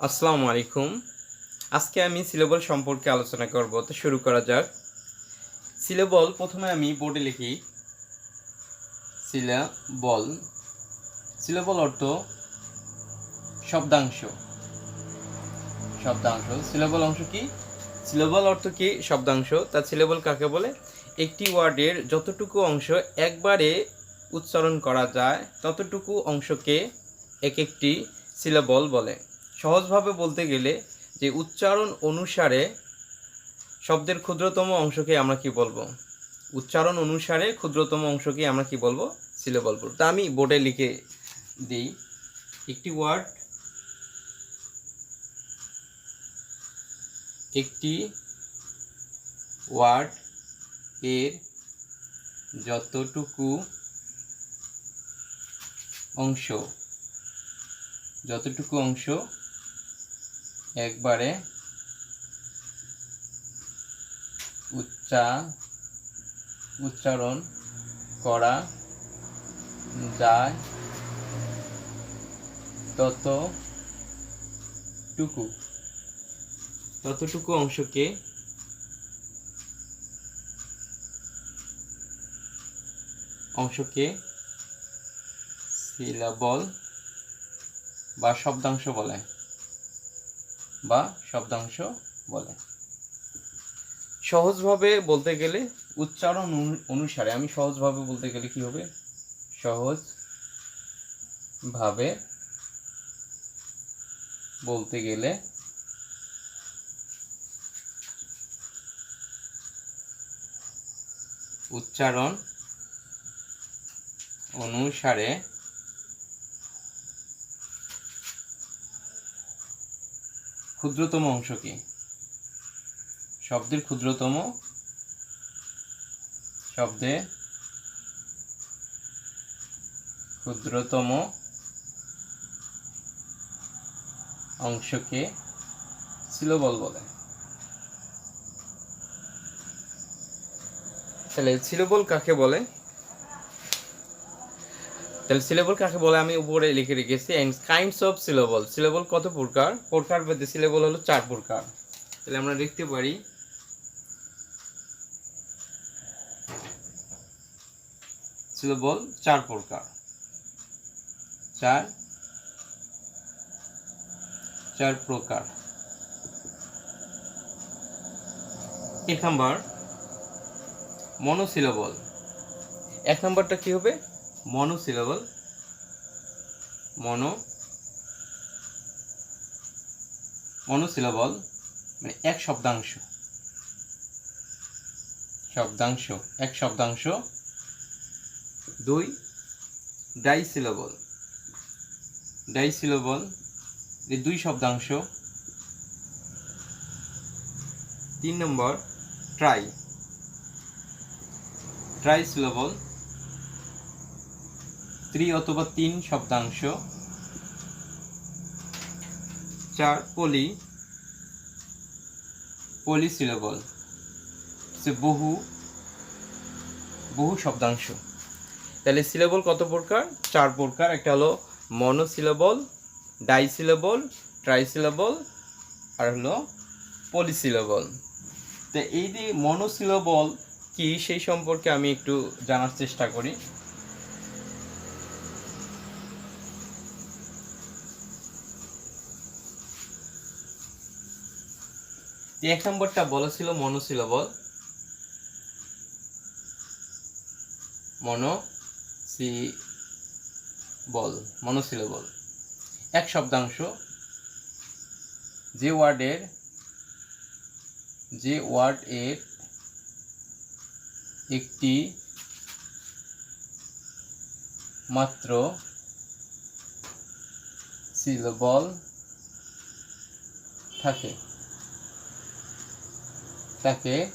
আসসালামু আলাইকুম। আজকে আমি সিলেবল সম্পর্কে আলোচনা করব, তো শুরু করা যাক। সিলেবল, প্রথমে আমি বোর্ডে লিখি। সিলেবল। সিলেবল অর্থ শব্দাংশ। শব্দাংশ। সিলেবল অংশ কি? সিলেবল অর্থ কি? শব্দাংশ। তা সিলেবল কাকে বলে? একটি ওয়ার্ডের যতটুকু অংশ একবারে উচ্চারণ করা যায়, ততটুকু অংশকে এক একটি সিলেবল বলে। সহজভাবে বলতে গেলে যে উচ্চারণ অনুসারে শব্দের ক্ষুদ্রতম অংশকে আমরা কি বলব? উচ্চারণ অনুসারে ক্ষুদ্রতম অংশকে আমরা কি বলব? সিলেবল বলব। তা আমি বোর্ডে লিখে দিই। একটি ওয়ার্ড একটি ওয়ার্ড এর যতটুকু অংশ যতটুকু অংশ একবারে উচ্চা উচ্চারণ করা যায় ততটুকু। ততটুকু অংশকে অংশকে সিলাবল বা শব্দাংশ বলে। বা শব্দাংশ বলে। সহজভাবে বলতে গেলে? উচ্চারণ অনুসারে। আমি সহজভাবে বলতে গেলে কি হবে? সহজ ভাবে বলতে গেলে উচ্চারণ অনুসারে ক্ষুদ্রতম অংশ কি? শব্দের ক্ষুদ্রতম শব্দে ক্ষুদ্রতম অংশকে সিলোবল বলে। তাহলে সিলোবল কাকে বলে? তাহলে সিলেবল কাকে বলে? আমি উপরে লিখে রেখেছি and kinds of syllable syllable কত প্রকার? প্রকার মধ্যে সিলেবল হলো চার প্রকার। তাহলে আমরা লিখতে পারি। সিলেবল চার প্রকার। চার। চার প্রকার। এক নাম্বার মনোসিলেবল এক নাম্বারটা কি হবে? মনোসিলেবল মনো মনোসিলেবল মানে এক শব্দাংশ। শব্দাংশ, এক শব্দাংশ। দুই ডাইসিলেবল ডাইসিলেবল এই দুই শব্দাংশ। তিন নম্বর ট্রাই ট্রাইসিলেবল ত্রি অথবা তিন শব্দাংশ। চার, পলি। পলিসিলেবল সে বহু বহু শব্দাংশ। তাহলে সিলেবল কত প্রকার? চার প্রকার। একটা হলো মনোসিলেবল ডাইসিলেবল ট্রাইসিলেবল আর হলো পলিসিলেবল তো এই যে মনোসিলেবল কি, সেই সম্পর্কে আমি একটু জানার চেষ্টা করি। এক নম্বরটা বলা ছিল মনোসিলেবল মনো সি, বল মনোসিলেবল এক শব্দাংশ। যে ওয়ার্ডের, যে ওয়ার্ড এর একটি মাত্র সিলেবল থাকে। তাকে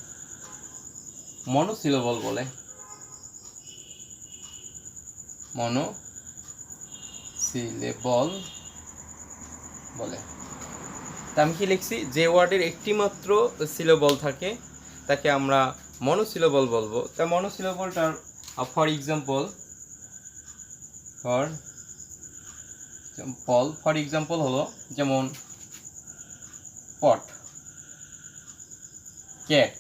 মনোসিলেবল বলে। মনো সিলেবল বলে। তা আমি কি লিখছি? যে ওয়ার্ডের একটি মাত্র সিলেবল থাকে, তাকে আমরা মনোসিলেবল বলব। তা মনোসিলেবলটার for example for example for example হলো যেমন pot cat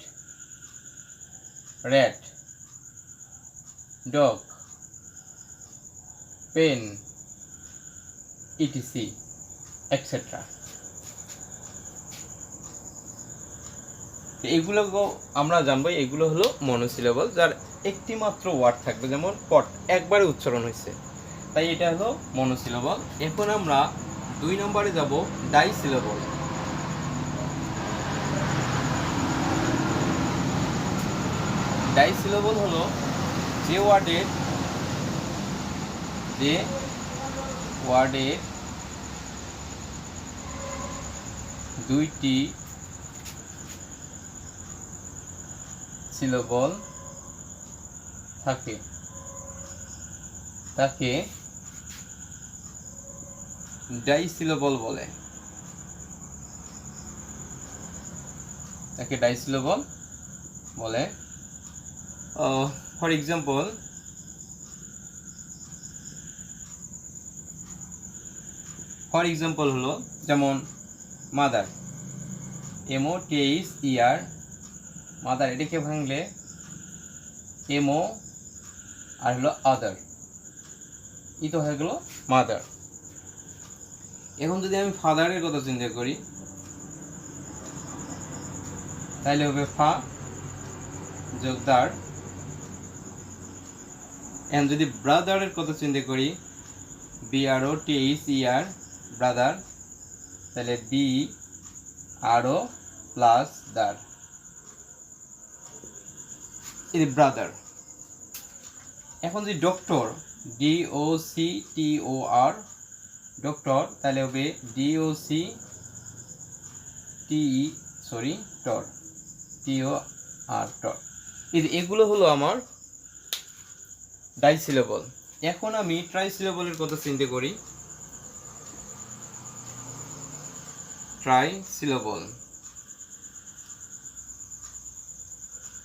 rat, dog, pen, etc etc এগুলো আমরা জানব এগুলো হলো মনোসিলেবল যার একটি মাত্র ওয়ার্ড থাকবে, যেমন পট একবারে উচ্চারণ হয়েছে। তাই এটা হলো মনোসিলেবল এখন আমরা দুই নম্বরে যাব ডাইসিলেবল ডাইসিলেবল হলো যে ওয়ার্ডের যে ওয়ার্ডের দুইটি সিলেবল থাকে। তাকে ডাইসিলেবল বলে। তাকে ডাইসিলেবল বলে। ফর এক্সাম্পল ফর এক্সাম্পল হলো, যেমন মাদার এমও টেইস ইয়ার মাদার এটাকে ভাঙলে? এমও আর হলো আদার ই তো হয়ে গেল মাদার এখন যদি আমি ফাদারের কথা চিন্তা করি, তাহলে হবে ফা যোগদার এখন যদি ব্রাদারের কথা চিন্তা করি B R O T H E R brother তাহলে B R O plus ther এই ব্রাদার এখন যদি doctor D O C T O R doctor তাহলে হবে D O C T sorry tor T O R tor এগুলো হলো আমার ডাইসিলেবল। এখন আমি ট্রাইসিলেবলের কথা চিন্তা করি। ট্রাইসিলেবল।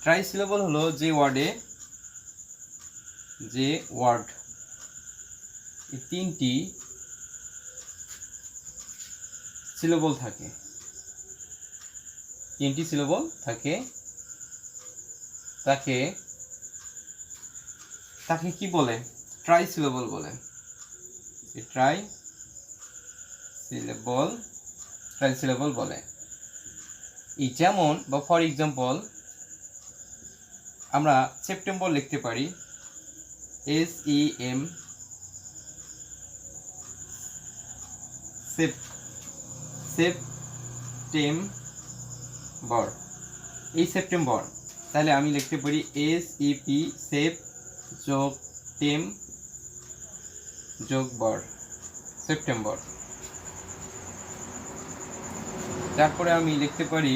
ট্রাইসিলেবল হলো যে ওয়ার্ডে, যে ওয়ার্ড তিনটি সিলেবল থাকে। তিনটি সিলেবল থাকে। তাকে তাকে কি বলে? ট্রাই সিলেবল বলে। ট্রাই সিলেবল ট্রাই সিলেবল বলে। যেমন বা ফর এক্সাম্পল আমরা সেপ্টেম্বর লিখতে পারি S E M sep September এই সেপ্টেম্বর তাহলে আমি লিখতে পারি এস ই পি সেপ যোগ টেম যোগ বর, সেপ্টেম্বর। তারপরে আমি লিখতে পারি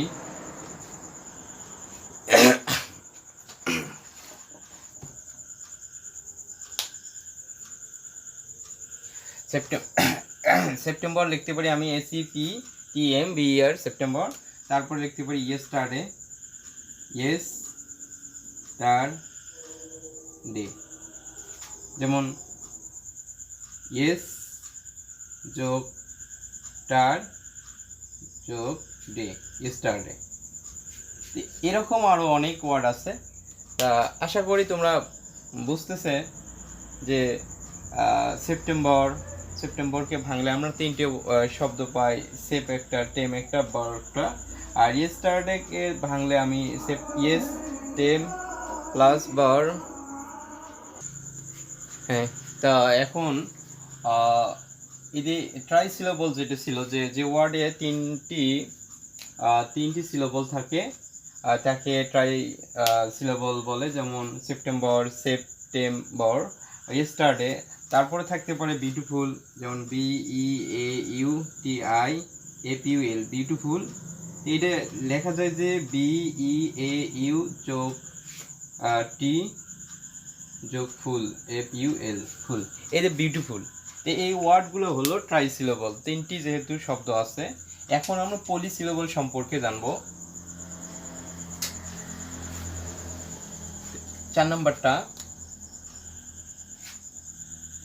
সেপ্টেম্বর লিখতে পারি আমি S E P T M B er September. তারপরে লিখতে পারি ইয়েস স্টার্টে ইয়েস স্টার ডে যেমন ইয়েস যোগ স্টার যোগ ডে স্টার ডে এরকম আরও অনেক ওয়ার্ড আছে। তা আশা করি তোমরা বুঝতেছে যে সেপ্টেম্বর সেপ্টেম্বরকে ভাঙলে আমরা তিনটে শব্দ পাই সেপ একটা টেম একটা বর একটা। আর ইয়েস্টারডেকে ভাঙলে আমি সেপ ইয়েস টেম প্লাস বর হ্যাঁ তা এখন এদি ট্রাই সিলেবল যেটা ছিল যে যে ওয়ার্ডে তিনটি তিনটি সিলেবল থাকে তাকে ট্রাই সিলেবল বলে, যেমন সেপ্টেম্বর সেপ্টেম্বর ইয়েস্টারডে তারপরে থাকতে পারে বিউটিফুল যেমন B E A U T I A P L beautiful এটা লেখা যায় যে বি ই এ ইউ যোগ টি যোগ ফুল এফ ইউ এল ফুল। এই যে বিউটিফুল এই ওয়ার্ডগুলো হলো ট্রাইসিলেবল তিনটি যেহেতু শব্দ আছে, এখন আমরা পলিসিলেবল সম্পর্কে জানব। চার নম্বরটা।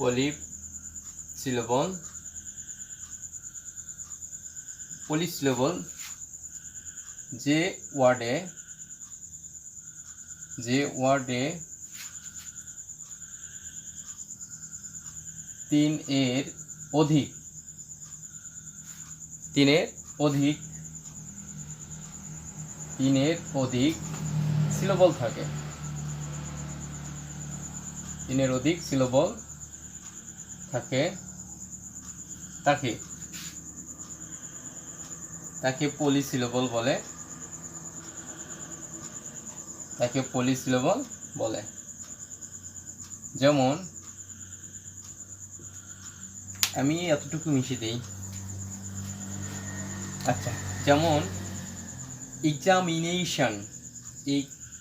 পলি সিলেবল পলিসিলেবল যে ওয়ার্ডে যে ওয়ার্ডে তিন এর অধিক। তিনের অধিক। তিনের অধিক সিলোবল থাকে। তিনের অধিক সিলোবল থাকে। তাকে তাকে পলিসিলোবল বলে। তাকে পলিসিলোবল বলে। যেমন আমি এতটুকু মিশিয়ে দিই। আচ্ছা যেমন এক্সামিনেশন এক্সামিনেশন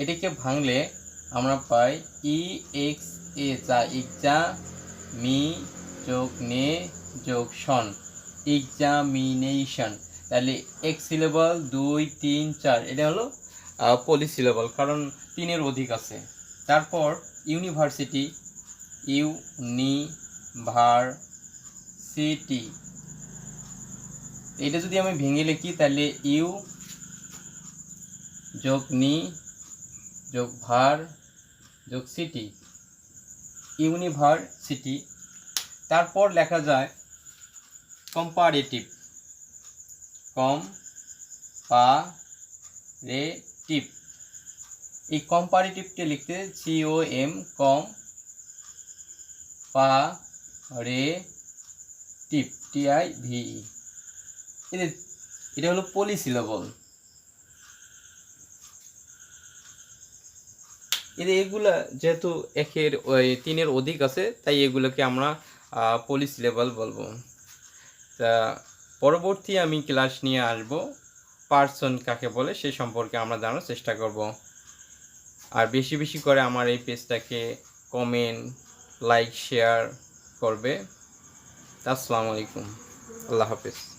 এটাকে ভাঙলে আমরা পাই ই এক্স এ যা এক্সা মি যোগ নে যোগ সন এক্সামিনেশন তাহলে এক সিলেবল দুই, তিন, চার, এটা হলো পলি সিলেবল কারণ তিনের অধিক আছে। তারপর ইউনিভার্সিটি ইউনিভার্সিটি। এটা যদি আমি ভেঙে লিখি, তাহলে ইউ যোগ নি যোগ ভার যোগ সিটি। ইউনিভার্সিটি। তারপর লেখা যায় কম্পারেটিভ কম পা রে টিপ এই কম্পারেটিভটা লিখতে সিও এম কম পা, রে, টিপ টিআই ভিই এটা এটা হলো পলিসিলেবল এদের এগুলা যেহেতু একের তিনের অধিক আছে, তাই এগুলোকে আমরা পলিসিলেবল বলব। তা, পরবর্তী আমি ক্লাস নিয়ে আসব পার্সন কাকে বলে, সে সম্পর্কে আমরা জানার চেষ্টা করব। আর বেশি বেশি করে আমার এই পেজটাকে কমেন্ট লাইক শেয়ার করবে। আসসালামু আলাইকুম। আল্লাহ হাফিজ।